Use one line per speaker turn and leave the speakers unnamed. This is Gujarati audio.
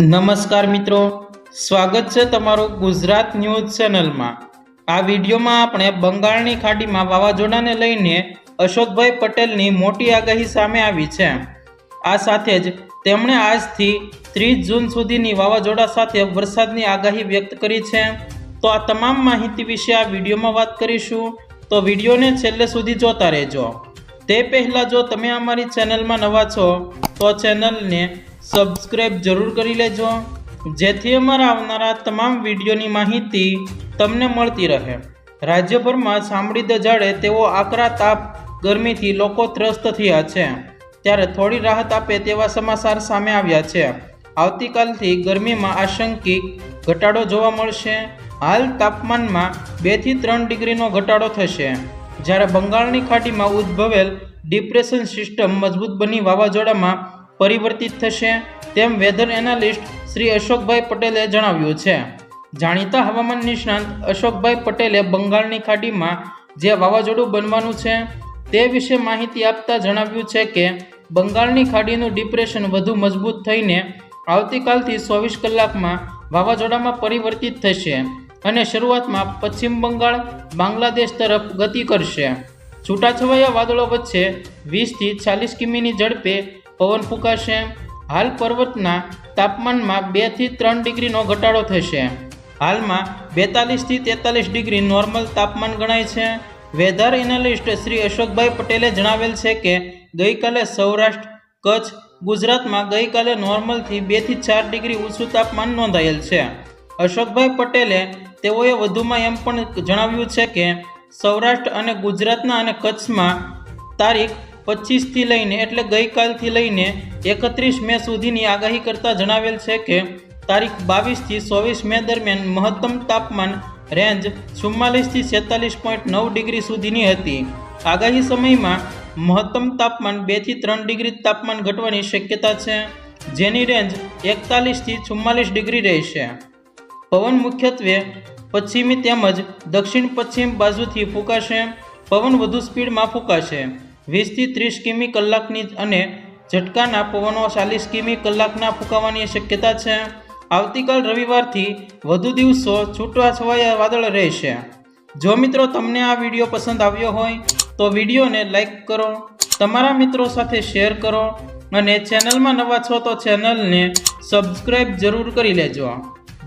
નમસ્કાર મિત્રો. સ્વાગત છે તમારું ગુજરાત ન્યૂઝ ચેનલમાં. આ વિડીયોમાં આપણે બંગાળની ખાડીમાં વાવાઝોડાને લઈને અશોકભાઈ પટેલની મોટી આગાહી સામે આવી છે. આ સાથે જ તેમણે આજથી ત્રીસ જૂન સુધીની વાવાઝોડા સાથે વરસાદની આગાહી વ્યક્ત કરી છે. તો આ તમામ માહિતી વિશે આ વિડીયોમાં વાત કરીશું. તો વિડીયોને છેલ્લે સુધી જોતા રહેજો. તે પહેલાં જો તમે અમારી ચેનલમાં નવા છો તો ચેનલને સબસ્ક્રાઈબ જરૂર કરી લેજો, જેથી અમારા આવનારા તમામ વિડીયોની માહિતી તમને મળતી રહે. રાજ્યભરમાં સાંભળી દજાડે તેવો આકરા તાપ ગરમીથી લોકો ત્રસ્ત થયા છે. ત્યારે થોડી રાહત આપે તેવા સમાચાર સામે આવ્યા છે. આવતીકાલથી ગરમીમાં આશંકિક ઘટાડો જોવા મળશે. હાલ તાપમાનમાં બેથી ત્રણ ડિગ્રીનો ઘટાડો થશે. જ્યારે બંગાળની ખાડીમાં ઉદ્ભવેલ ડિપ્રેશન સિસ્ટમ મજબૂત બની વાવાઝોડામાં પરિવર્તિત થશે તેમ વેધર એનાલિસ્ટ શ્રી અશોકભાઈ પટેલે જણાવ્યું છે. જાણીતા હવામાન નિષ્ણાંત અશોકભાઈ પટેલે બંગાળની ખાડીમાં જે વાવાઝોડું બનવાનું છે તે વિશે માહિતી આપતા જણાવ્યું છે કે, બંગાળની ખાડીનું ડિપ્રેશન વધુ મજબૂત થઈને આવતીકાલથી ચોવીસ કલાકમાં વાવાઝોડામાં પરિવર્તિત થશે અને શરૂઆતમાં પશ્ચિમ બંગાળ, બાંગ્લાદેશ તરફ ગતિ કરશે. છૂટાછવાયા વાદળો વચ્ચે વીસથી ચાલીસ કિમીની ઝડપે પવન ફૂંકાશે. હાલ પર્વતના તાપમાનમાં બેથી ત્રણ ડિગ્રીનો ઘટાડો થશે. હાલમાં બેતાલીસથી તેતાલીસ ડિગ્રી નોર્મલ તાપમાન ગણાય છે. વેધર એનાલિસ્ટ શ્રી અશોકભાઈ પટેલે જણાવેલ છે કે, ગઈકાલે સૌરાષ્ટ્ર, કચ્છ, ગુજરાતમાં ગઈકાલે નોર્મલથી બેથી ચાર ડિગ્રી ઊંચું તાપમાન નોંધાયેલ છે. અશોકભાઈ પટેલે તેઓએ વધુમાં એમ પણ જણાવ્યું છે કે સૌરાષ્ટ્ર અને ગુજરાતના અને કચ્છમાં તારીખ પચીસથી લઈને એટલે ગઈકાલથી લઈને એકત્રીસ મે સુધીની આગાહી કરતાં જણાવેલ છે કે તારીખ બાવીસથી ચોવીસ મે દરમિયાન મહત્તમ તાપમાન રેન્જ ચુમ્માલીસથી છેતાલીસ પોઈન્ટ નવ ડિગ્રી સુધીની હતી. આગાહી સમયમાં મહત્તમ તાપમાન બેથી ત્રણ ડિગ્રી તાપમાન ઘટવાની શક્યતા છે, જેની રેન્જ એકતાલીસથી ચુમ્માલીસ ડિગ્રી રહેશે. પવન મુખ્યત્વે પશ્ચિમી તેમજ દક્ષિણ પશ્ચિમ બાજુથી ફૂંકાશે. પવન વધુ સ્પીડમાં ફૂંકાશે. વીસથી ત્રીસ કિમી કલાકની અને ઝટકાના પવનો ચાલીસ કિમી કલાકના ફૂંકાવાની શક્યતા છે. આવતીકાલ રવિવારથી વધુ દિવસો છૂટવા છવાયા વાદળ રહેશે. જો મિત્રો તમને આ વીડિયો પસંદ આવ્યો હોય, તો વિડીયોને લાઈક કરો, તમારા મિત્રો સાથે શેર કરો અને ચેનલમાં નવા છો તો ચેનલને સબસ્ક્રાઈબ જરૂર કરી લેજો.